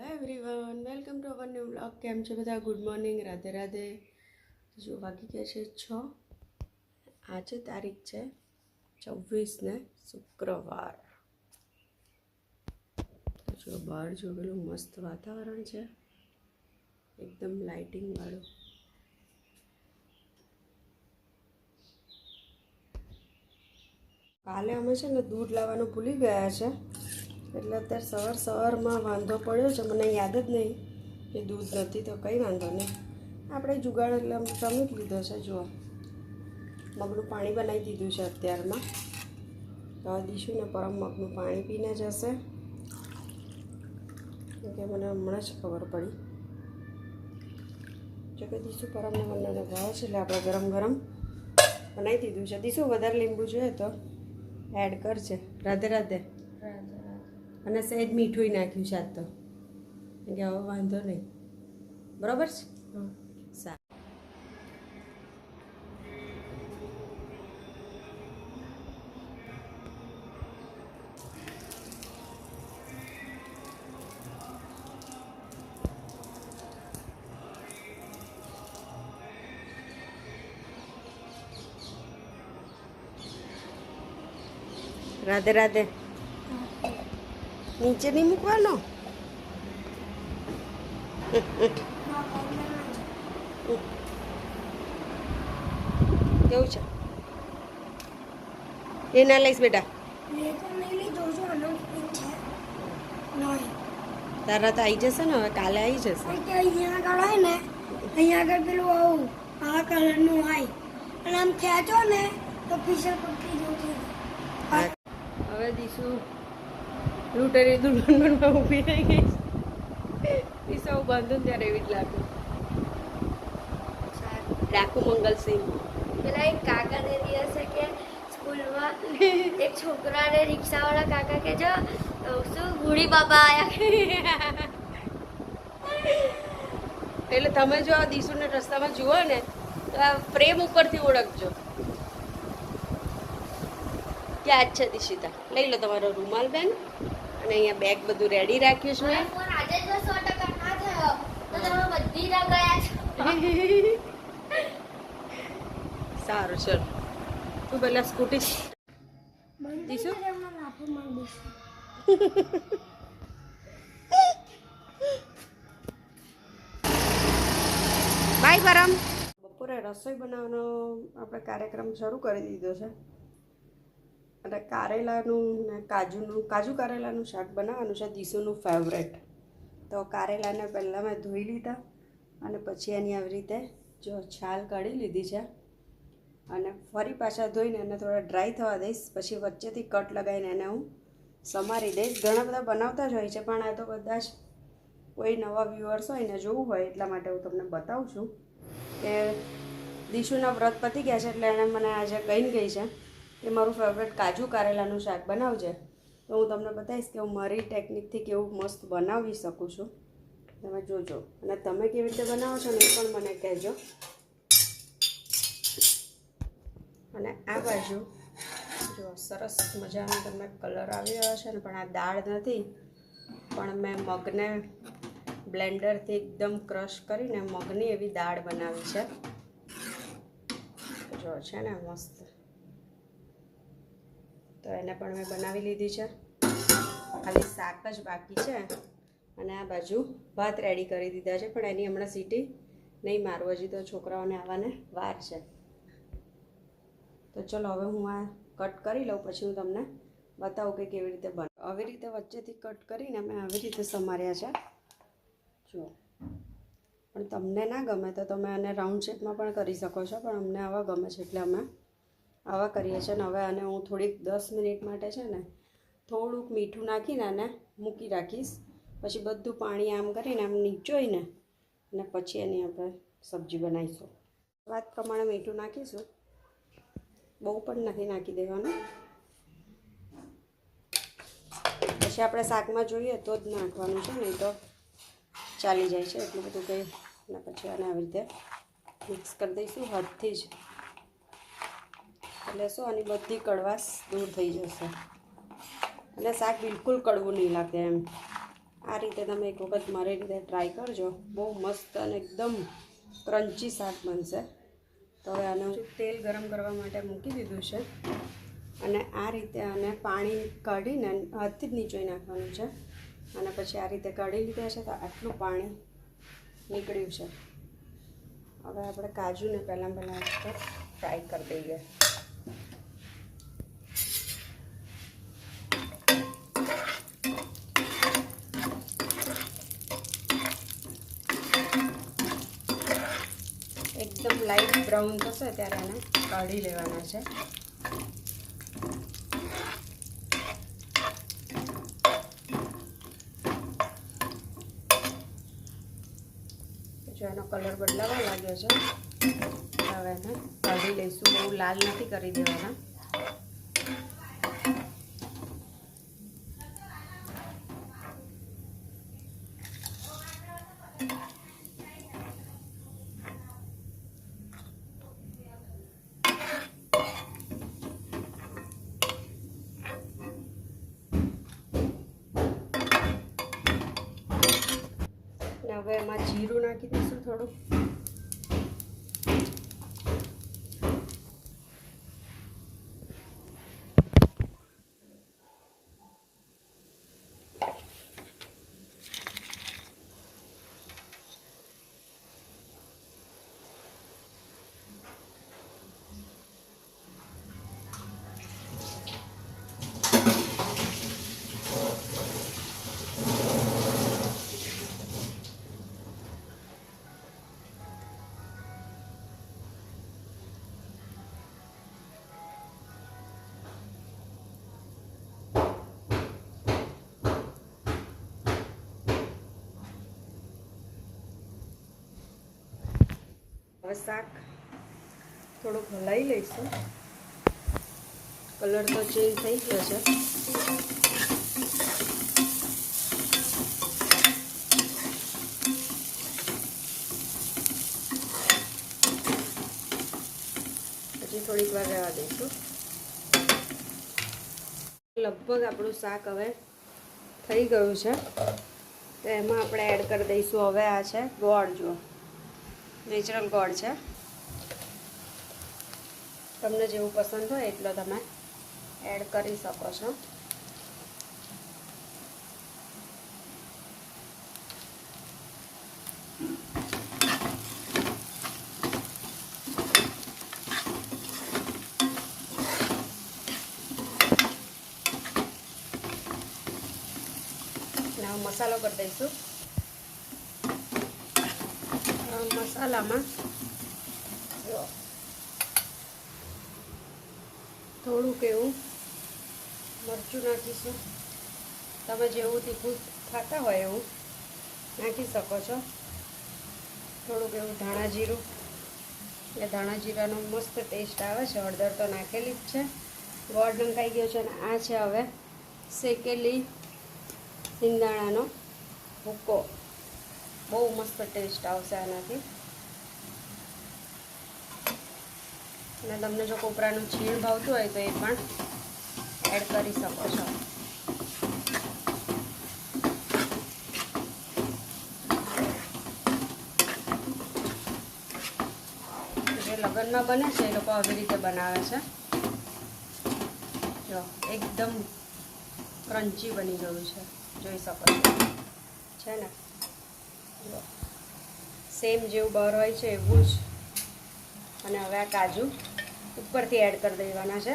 Hello everyone welcome to our new blog કેમ છે બધા? Good morning Radhe Radhe. જો વાગી ગયા છે છ. આજે તારીખ છે છવ્વીસ ને શુક્રવાર. જો બહાર જો પેલું મસ્ત વાતાવરણ છે. એકદમ લાઇટિંગવાળું કાલે અમે છે ને દૂધ લાવવાનું ભૂલી ગયા છે. એટલે અત્યારે સવાર સવારમાં વાંધો પડ્યો છે, મને યાદ જ નહીં. કે દૂધ નથી તો કંઈ વાંધો નહીં. આપણે જુગાડ એટલે જમી જ લીધો છે, જુઓ. મગનું પાણી બનાવી દીધું છે અત્યારમાં. તો દીશું ને પરમ મગનું પાણી પીને જશે. કે મને હમણાં જ ખબર પડી. જો કે દીશું પરમને મને ભાવે છે, એટલે આપણે ગરમ ગરમ બનાવી દીધું છે. દીશું વધારે લીંબુ જોઈએ તો. એડ કરજે. રાધે રાધે. અને સહેજ મીઠું નાખ્યું છે આજ તો. કે હવે વાંધો નહીં. બરાબર છે? સારું. રાધે રાધે. નીચે નહીં મૂકવાનો? કેવું છે? એ ના લઈશ બેટા. તારા તો આવી જશે ને હવે કાલે આવી જશે. અહીંયા આગળ હોય ને અહીંયા આગળ પેલું આવું આ કલરનું હોય. અને આમ ખેંચો ને તો ફીસર પટ્ટી જેવું હવે દીશું. લૂંટરી દુલ્હનમાં ઊભી થઈ ગઈ હું બાંધું ત્યારે એવી જ લાગે. ડાકુ મંગલસિંહ. પેલા એક કાકાને દિવસે કે સ્કૂલમાં એક છોકરાને રિક્ષાવાળા કાકા કે જો શું ગુડી બાબા આયા? એટલે તમે જો આ દીશુને રસ્તામાં જુઓ ને તો આ ફ્રેમ ઉપરથી ઓળખજો. ક્યાં જ છે દિશિતા. લઈ લો તમારો રૂમાલ બેન. અને અહીંયા બેગ બધું રેડી રાખ્યું છે. સારું ચલ. તું પેલા સ્કૂટી દીશું? બાય પરમ. બપોરે રસોઈ બનાવવાનો આપણે કાર્યક્રમ શરૂ કરી દીધો છે. અને કારેલાનું ને કાજુનું, કાજુ કારેલાનું શાક બનાવવાનું છે દીશુનું ફેવરેટ તો કારેલાને પહેલાં મેં ધોઈ લીધા અને પછી એની આવી રીતે જો છાલ કાઢી લીધી છે અને ફરી પાછા ધોઈને એને થોડા ડ્રાય થવા દઈશ, પછી વચ્ચેથી કટ લગાવીને એને હું સમારી દઈશ. ઘણા બધા બનાવતા જ હોય છે, પણ આ તો બધા જ કોઈ નવા વ્યુઅર્સ હોય ને જોવું હોય, એટલા માટે હું તમને બતાવું છું કે દીશુના વ્રત પતી ગયા છે, એટલે એણે મને આજે કહીને ગઈ છે. કે મારું ફેવરેટ કાજુ કારેલાનું શાક બનાવજે, તો હું તમને બતાવીશ કે હું મારી ટેકનિકથી કેવું મસ્ત બનાવી શકું છું. તમે જોજો. અને તમે કેવી રીતે બનાવો છો ને એ પણ મને કહેજો. અને આ બાજુ જો સરસ મજાનો તમને કલર આવી રહ્યો છે ને, પણ આ દાળ નથી. પણ મેં મગને બ્લેન્ડરથી એકદમ ક્રશ કરીને મગની એવી દાળ બનાવી છે. જો છે ને મસ્ત. તો એને પણ મેં બનાવી લીધી છે. ખાલી શાક જ બાકી છે. અને આ બાજુ ભાત રેડી કરી દીધા છે, પણ એની હમણાં સીટી નહીં મારવું, હજી તો છોકરાઓને આવવાને વાર છે. તો ચલો હવે હું આ કટ કરી લઉં, પછી હું તમને બતાવું કે કેવી રીતે બને. આવી રીતે વચ્ચેથી કટ કરીને મેં આવી રીતે સમાર્યા છે. જુઓ. પણ તમને ના ગમે તો તમે આને રાઉન્ડ શેપમાં પણ કરી શકો છો, પણ અમને આવા ગમે છે એટલે અમે આવા કરીએ છીએ ને હવે આને હું થોડીક દસ મિનિટ માટે છે ને થોડુંક મીઠું નાખીને આને મૂકી રાખીશ. પછી બધું પાણી આમ કરીને આમ નીચોઈને અને પછી એની આપણે સબ્જી બનાવીશું. વાત પ્રમાણે મીઠું નાખીશું. બહુ પણ નથી નાખી દેવાનું. પછી આપણે શાકમાં જોઈએ તો જ નાખવાનું છે નહીં તો ચાલી જાય છે. એટલું બધું કંઈ અને પછી આને આવી રીતે મિક્સ કરી દઈશું, હાથથી જ. એટલે શું આની બધી કડવાશ દૂર થઈ જશે. અને શાક બિલકુલ કડવું નહીં લાગે એમ. આ રીતે તમે એક વખત મારી રીતે ટ્રાય કરજો. બહુ મસ્ત અને એકદમ ક્રન્ચી શાક બનશે. તો હવે આને તેલ ગરમ કરવા માટે મૂકી દીધું છે. અને આ રીતે આને પાણી કાઢીને હાથથી જ નીચોઈ નાખવાનું છે. અને પછી આ રીતે કાઢી લીધા છે તો આટલું પાણી નીકળ્યું છે. હવે આપણે કાજુને પહેલાં પહેલાં ફ્રાય કરી દઈએ એકદમ લાઇટ બ્રાઉન થશે ત્યારે એને કાઢી લેવાના છે. જો એનો કલર બદલાવા લાગ્યો છે હવે એને કાઢી લઈશું. બહુ લાલ નથી કરી દેવાના. હવે એમાં જીરું નાખી દઈશું થોડું. હવે શાક થોડુંક હલાવી લઈશું. કલર તો ચેન્જ થઈ ગયો છે. પછી થોડીક વાર રહેવા દઈશું. લગભગ આપણું શાક હવે થઈ ગયું છે. તો એમાં આપણે એડ કરી દઈશું. હવે આ છે ગોળ જુઓ. નેચરલ ગોળ છે. તમને જેવું પસંદ હોય એટલો તમે એડ કરી શકો છો. મસાલો કરી દઈશું. મસાલામાં. થોડુંક એવું મરચું નાખીશું. તમે જેવું તીખું ખાતા હોય એવું નાખી શકો છો. થોડુંક એવું ધાણા જીરું. એટલે ધાણા જીરાનો મસ્ત ટેસ્ટ આવે છે. હળદર તો નાખેલી જ છે. ગોળ નંખાઈ ગયો છે અને આ છે હવે શેકેલી સિંગદાણાનો ભૂકો. બહુ મસ્ત ટેસ્ટ આવશે આનાથી. અને તમને જો કોપરાનું છીણ ભાવતું હોય તો એ પણ એડ કરી શકો છો. જે લગ્નમાં બને છે એ લોકો આવી રીતે બનાવે છે. જો, એકદમ ક્રન્ચી બની ગયું છે. જોઈ શકો છો. છે ને? સેમ જેવું બહાર હોય છે એવું જ. અને હવે આ કાજુ ઉપરથી એડ કરી દેવાના છે.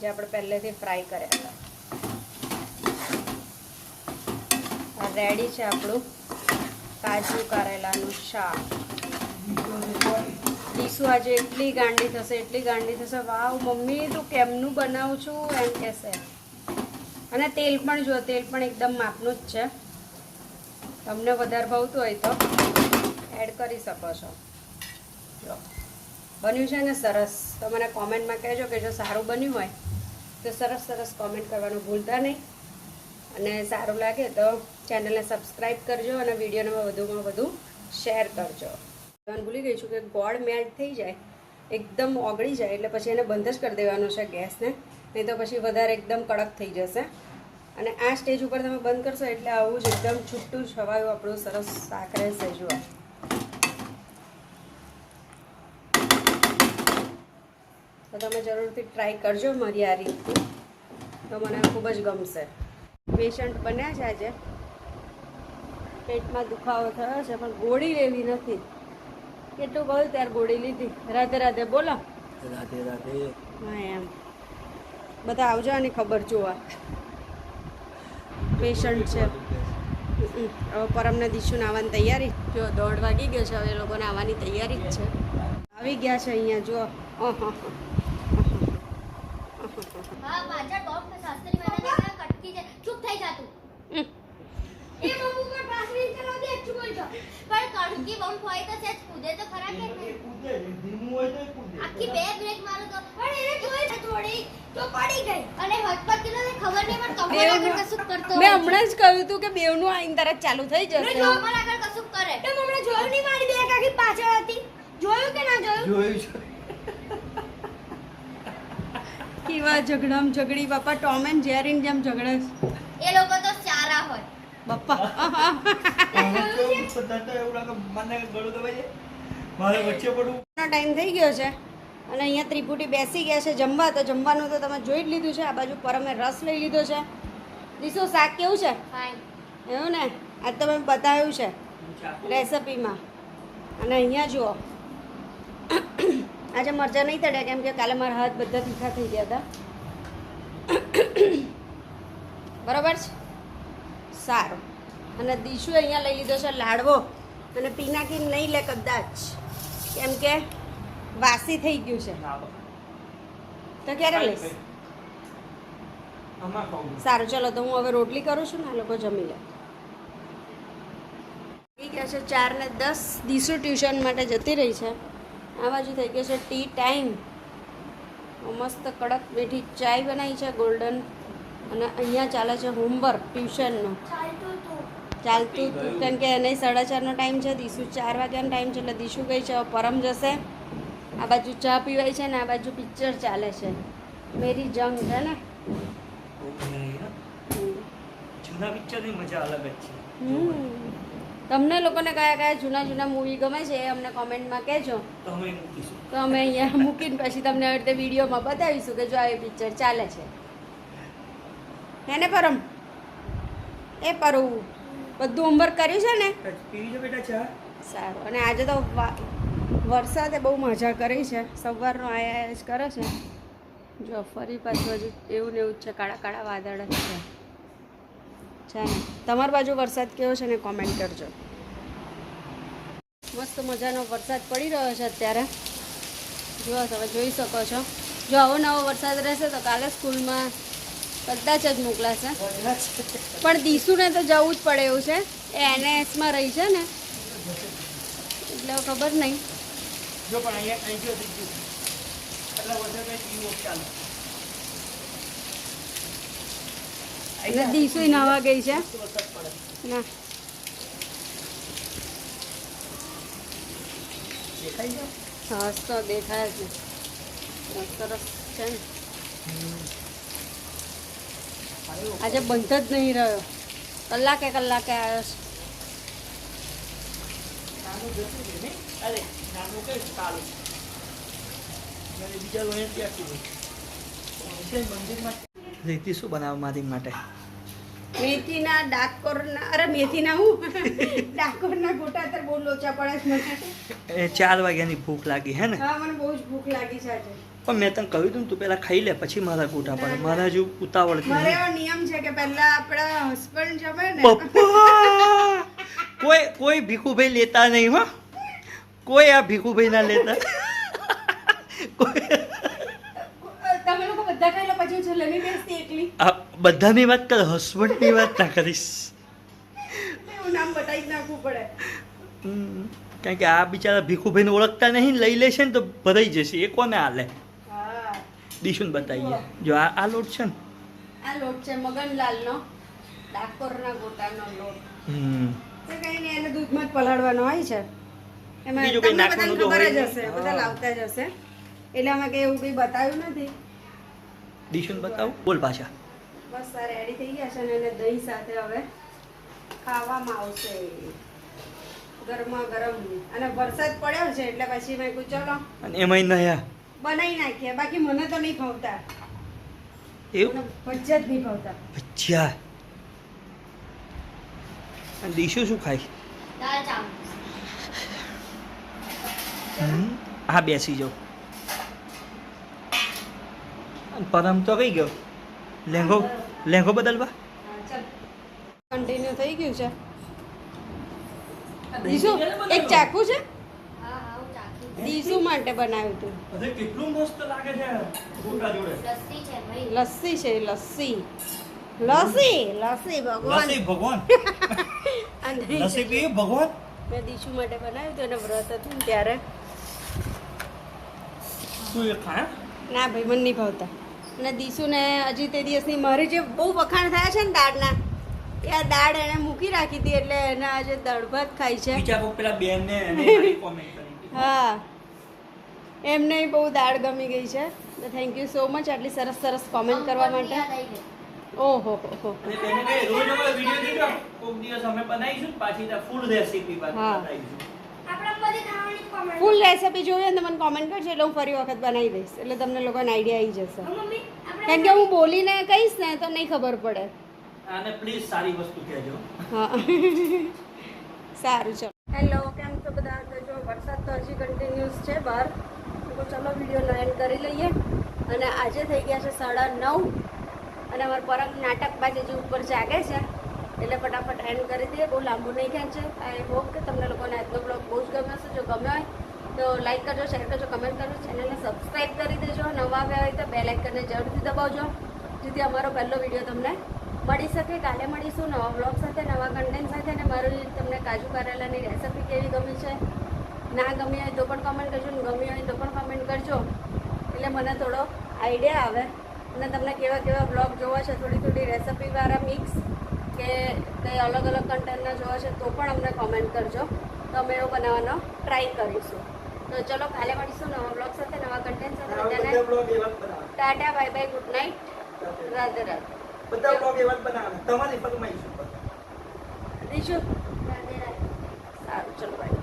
જે આપણે પહેલેથી ફ્રાય કર્યા હતા. રેડી છે આપણું કાજુ કારેલાનું શાક. ડીશુ આજે એટલી ગાંડી થશે, એટલી ગાંડી થશે. વાવ, મમ્મી, તું કેમનું બનાવું છું? એમ કહેશે. અને તેલ પણ જો, તેલ પણ એકદમ માપનું જ છે. તમને વધારે ભાવતું હોય તો એડ કરી શકો છો. જો. બન્યું છે ને સરસ. તો મને કોમેન્ટમાં કહેજો કે જો સારું બન્યું હોય, તો સરસ સરસ કોમેન્ટ કરવાનું ભૂલતા નહીં. અને સારું લાગે તો ચેનલને સબસ્ક્રાઈબ કરજો અને વિડીયોને વધુમાં વધુ શેર કરજો. ભૂલી ગઈ છું કે ગોળ મેલ્ટ થઈ જાય, એકદમ ઓગળી જાય એટલે પછી એને બંધ જ કરી દેવાનો છે ગેસને, નહીં તો પછી વધારે એકદમ કડક થઈ જશે. અને આ સ્ટેજ ઉપર તમે બંધ કરશો એટલે આવું જ એકદમ છૂટું છવાયું આપણું સરસ શાક રહેશે જુઓ. તો તમે જરૂરથી ટ્રાય કરજો મારી આ રીતથી. તો મને ખૂબ જ ગમશે. પેશન્ટ બન્યા છે આજે. પેટમાં દુખાવો થયો છે પણ ગોળી લેવી નથી. કેટલું કહ્યું ત્યારે ગોળી લીધી? રાધે રાધે બોલો. રાધે રાધે. હા એમ. બધા આવજો આની ખબર જોવા. પેશન્ટ છે. હવે પરમને દિશુને આવવાની તૈયારી જો દોઢ વાગી ગયો છે, હવે લોકોને આવવાની તૈયારી જ છે આવી ગયા છે અહીંયા જો. હા, પાછળ છે ચૂપ થઈ જા તું એ મમ્મુ પર પાછળ ચલો દે ચૂપ બોલ છો પણ બમ્પ હોય તો સેજ કૂદે તો ખરા કે આખી બે બ્રેક મારો તો પણ એને જોઈ છે થોડી તો પડી ગઈ. અને હટપટ કિલો ને ખબર નહીં પણ કમર આગળ કશું કરતો મેં હમણાં જ કહ્યું હતું કે બેવનું આઈન તરત ચાલુ થઈ જશે. કમર આગળ કશું કરે. તો હમણાં જોયું નહીં મારી બે કાકી પાછળ હતી. જોયું કે ના જોયું? જોયું છે. કેવા ઝઘડામ ઝઘડી બાપા ટોમ એન્ડ જેરીન જેમ ઝઘડે એ લોકો તો સારા હોય. બાપા. મારે ટાઈમ થઈ ગયો છે. અને અહીંયા ત્રિપુટી બેસી ગયા છે જમવા. તો જમવાનું તો તમે જોઈ જ લીધું છે. આ બાજુ પરમે રસ લઈ લીધો છે. દીસો શાક કેવું છે? એવું ને? આજ તમે બતાવ્યું છે રેસિપીમાં. અને અહીંયા જુઓ. આજે મરચાં નહીં તળ્યા કેમ કે કાલે મારા હાથ બધા તીખા થઈ ગયા હતા. બરોબર છે? સારું. અને દીશુ અહીંયા લઈ લીધો છે લાડવો અને પીનાકી નહીં લે કદાચ. કેમ કે વાસી થઈ ગયું છે. તો ક્યારે લઈશ? સારું ચલો તો હું હવે રોટલી કરું છું ને આ લોકો જમી લે. થઈ ગયા છે ચાર ને દસ. દીસુ ટ્યુશન માટે જતી રહી છે. આ બાજુ થઈ ગયો છે ટી ટાઈમ મસ્ત કડક બેઠી ચાય બનાવી છે ગોલ્ડન અને અહીંયા ચાલે છે હોમવર્ક ટ્યુશનનું ચાલતું હતું કેમ કે એને સાડા ચારનો ટાઈમ છે દીશુ ચાર વાગ્યાનો ટાઈમ છે એટલે દીસુ ગઈ છે પરમ જશે. આ બાજુ ચા પીવાય છે ને આ બાજુ પિક્ચર ચાલે છે. મેરી જંગ છે ને. જૂના પિક્ચરની મજા અલગ જ છે. તમને લોકોને કયા કયા જૂના જૂના મૂવી ગમે છે એ અમને કોમેન્ટમાં કહેજો. તો અમે તો અમે અહીંયા મૂકીને પછી તમને આવી રીતે વિડીયોમાં બતાવીશું કે જો આ પિક્ચર ચાલે છે. હે ને પરમ. એ પરવું. બધું હોમવર્ક કર્યું છે ને? સારું. અને આજે તો વરસાદે બહુ મજા કરી છે. સવારનો આયા જ કરે છે. જો ફરી પાછું હજુ એવું ને એવું જ છે. કાળા કાળા વાદળ જ છે. ને તમારી બાજુ વરસાદ કેવો છે ને કોમેન્ટ કરજો. મસ્ત મજાનો વરસાદ પડી રહ્યો છે અત્યારે. જુઓ તમે જોઈ શકો છો. જો આવો નવો વરસાદ રહેશે તો કાલે સ્કૂલમાં કદાચ જ મોકલાશે. પણ દીસુને તો જવું જ પડે એવું છે. એ એનએસમાં રહી છે ને. એટલે ખબર નહીં. એટલે ચાલો અને ગઈ છે. ના. દેખાય છે તો દેખાય ને સરસ છે ને. આજે બંધ જ નહીં રહ્યો. કલાકે કલાકે આવ્યો છે. રીતિ શું બનાવવા મારી માટે? મેથીના ડાકોરના અરે મેથીના હું? ડાકોરના ગોટા તો બહુ લોચા પડે છે મને ચાર વાગ્યાની ભૂખ લાગી હે ને? હા મને બહુ જ ભૂખ લાગી છે આજે. પણ મેં તને કહ્યું હતું ને તું પહેલાં ખાઈ લે પછી મારા ગોટા પાડે. મારા જેવું ઉતાવળ મારે એવો નિયમ છે કે પહેલા આપણા હસબન્ડ જમે ને. પપ્પા! કોઈ કોઈ ભીખુભાઈ લેતા નહીં હો. કોઈ આ ભીખુભાઈ ના લેતા. તમે લોકો બધા ખાઈ લો પછી હું છેલ્લે બેસતી એકલી. બધાની વાત કર હસબન્ડની વાત ના કરીશ. નામ બતાવી નાખવું પડે. હમ, કારણ કે આ બિચારા ભીખુભાઈને ઓળખતા નહીં લઈ લેશે ને તો ભરાઈ જશે. એ કોને હાલે? દીશુને બતાવીએ. જો આ આ લોટ છે ને? આ લોટ છે મગનલાલનો ડાકોરના ગોટાનો લોટ. હમ. તો કઈ નહીં એને દૂધમાં જ પલાળવાનો હોય છે. એમાં બીજું કઈ નાખવાનું તો હોય જ હશે બધા લાવતા જ હશે. એટલે અમે કંઈ એવું કંઈ બતાવ્યું નથી. દીશુને બતાવું. બોલ પાછા. બસ આ રેડી થઈ ગયા છે ને એને દહીં સાથે હવે ખાવામાં આવશે. ગરમા ગરમ. અને વરસાદ પડ્યો છે એટલે પછી મેં કીધું ચલો. અને એમાંય નયા. બનાવી નાખીએ બાકી મને તો નહીં ભાવતા. એવું? ભજીયા જ નહીં ભાવતા. ભજીયા? અને દીશું શું ખાય? હમ, હા બેસી જાઓ. પરમ તો કઈ ગયો? લેંગો લેંગો બદલવા? કન્ટિન્યુ થઈ ગયું છે. એક ચાકુ છે? દીશુ માટે બનાવ્યું હતું. અરે કેટલું મસ્ત લાગે છે ગોટા જોડે? લસ્સી છે ભાઈ. લસ્સી છે લસ્સી. લસ્સી લસ્સી ભગવાન. લસ્સી ભગવાન? લસ્સી પીએ ભગવાન? મેં દીશુ માટે બનાવ્યું હતું અને વ્રત હતું ને ત્યારે. તું એ ખાય ના ભાઈ મને નહીં ભાવતા. અને દીશુને હજી તે દિવસની મારી જે બહુ વખાણ થયા છે ને દાળના એ આ દાળ એણે મૂકી રાખી હતી એટલે એના આજે દાળ ભાત ખાય છે. બીજા પેલા બેન ને કોમેન્ટ હા. એમને બહુ દાળ ગમી ગઈ છે. થેન્ક યુ સો મચ આટલી સરસ સરસ કોમેન્ટ કરવા માટે. ઓહો હો ફૂલ રેસીપી હા. બતાવીશું આપણા બધી ખાવાની કોમેન્ટ ફૂલ રેસિપી જોઈએ ને મને કોમેન્ટ કરજો એટલે હું ફરી વખત બનાવી દઈશ. એટલે તમને લોકોને આઈડિયા આવી જશે. મમ્મી કારણ કે હું બોલીને કહીશ ને તો નહીં ખબર પડે. અને પ્લીઝ સારી વસ્તુ કહેજો. હા. સારું ચલો. હેલો કેમ છો બધા તો જો વરસાદ તો હજી કન્ટિન્યુઅસ છે બહાર. તો ચલો વીડિયો એન્ડ કરી લઈએ. અને આજે થઈ ગયા છે સાડા નવ. અને અમારું પરમ નાટક બાજુ જે ઉપર જાગે છે, એટલે ફટાફટ એન્ડ કરી દઈએ. બહુ લાંબુ નહીં ખેંચે આઈ હોપ કે તમને લોકોને આજનો બ્લોગ બહુ જ ગમ્યો હશે. જો ગમ્યો હોય, તો લાઈક કરજો શેર કરજો કમેન્ટ કરજો. ચેનલને સબસ્ક્રાઈબ કરી દેજો. નવા આવ્યા હોય તો બે લાઇકનને જરૂરથી દબાવજો. જેથી અમારો પહેલો વીડિયો તમને મળી શકે. કાલે મળીશું નવા બ્લોગ સાથે, નવા કન્ટેન્ટ સાથે. અને મારું તમને કાજુ કારેલાની રેસિપી કેવી ગમી છે ના ગમી હોય તો પણ કમેન્ટ કરજો ને ગમી હોય તો પણ કમેન્ટ કરજો. એટલે મને થોડો આઈડિયા આવે. અને તમને કેવા કેવા બ્લોગ જોવા છે થોડી થોડી રેસિપીવાળા મિક્સ કે કંઈ અલગ અલગ કન્ટેન્ટના જોવા છે તો પણ અમને કોમેન્ટ કરજો. તો અમે એવો બનાવવાનો ટ્રાય કરીશું. તો ચલો કાલે મળીશું નવા બ્લોગ સાથે નવા કન્ટેન્ટ સાથે. Tata bye bye good night Radhe Radhe. બધા બ્લોગ એવા જ બનાવે તમારી ફરમાઈશ ઉપર દીશું. રાધે રાધે. સારું ચલો બાય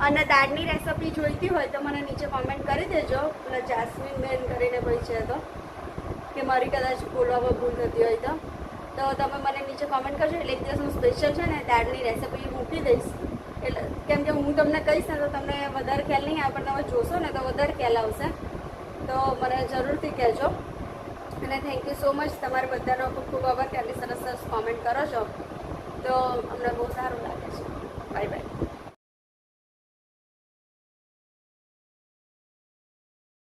અને દાળની રેસિપી જોઈતી હોય તો મને નીચે કોમેન્ટ કરી દેજો. પેલા જાસ્મીન બેન કરીને ભાઈ છે તો, કે મારી કદાચ બોલવામાં ભૂલ થતી હોય તો. તો તમે મને નીચે કોમેન્ટ કરજો, એટલે એક દિવસ હું સ્પેશિયલ છે ને, દાળની રેસિપી મૂકી દઈશ. એટલે કેમ કે હું તમને કહીશ ને, તો તમને વધારે ખ્યાલ નહીં આવે, પણ તમે જોશો ને, તો વધારે ખ્યાલ આવશે. તો મને જરૂરથી કહેજો. અને થેન્ક યુ સો મચ તમારા બધાનો ખૂબ ખૂબ આભાર. કે સરસ સરસ કોમેન્ટ કરો છો. તો અમને બહુ સારું લાગે